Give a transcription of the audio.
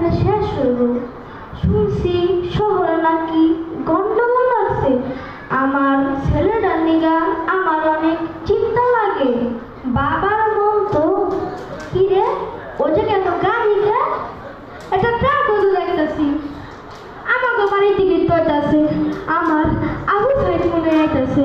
লেখাপড়া শেষ হলো। শুনছি শহরে নাকি গন্ডগোল আছে আমার ছেলেটার নিগা আমার অনেক চিন্তা লাগে। বাবার মন তো কিরে ও যে কেন গাড়ি এটা ট্রাক ওজু দেখতেছি। আমাকে বাড়ির দিকে আছে আমার আবু সাইড মনে আইতেছে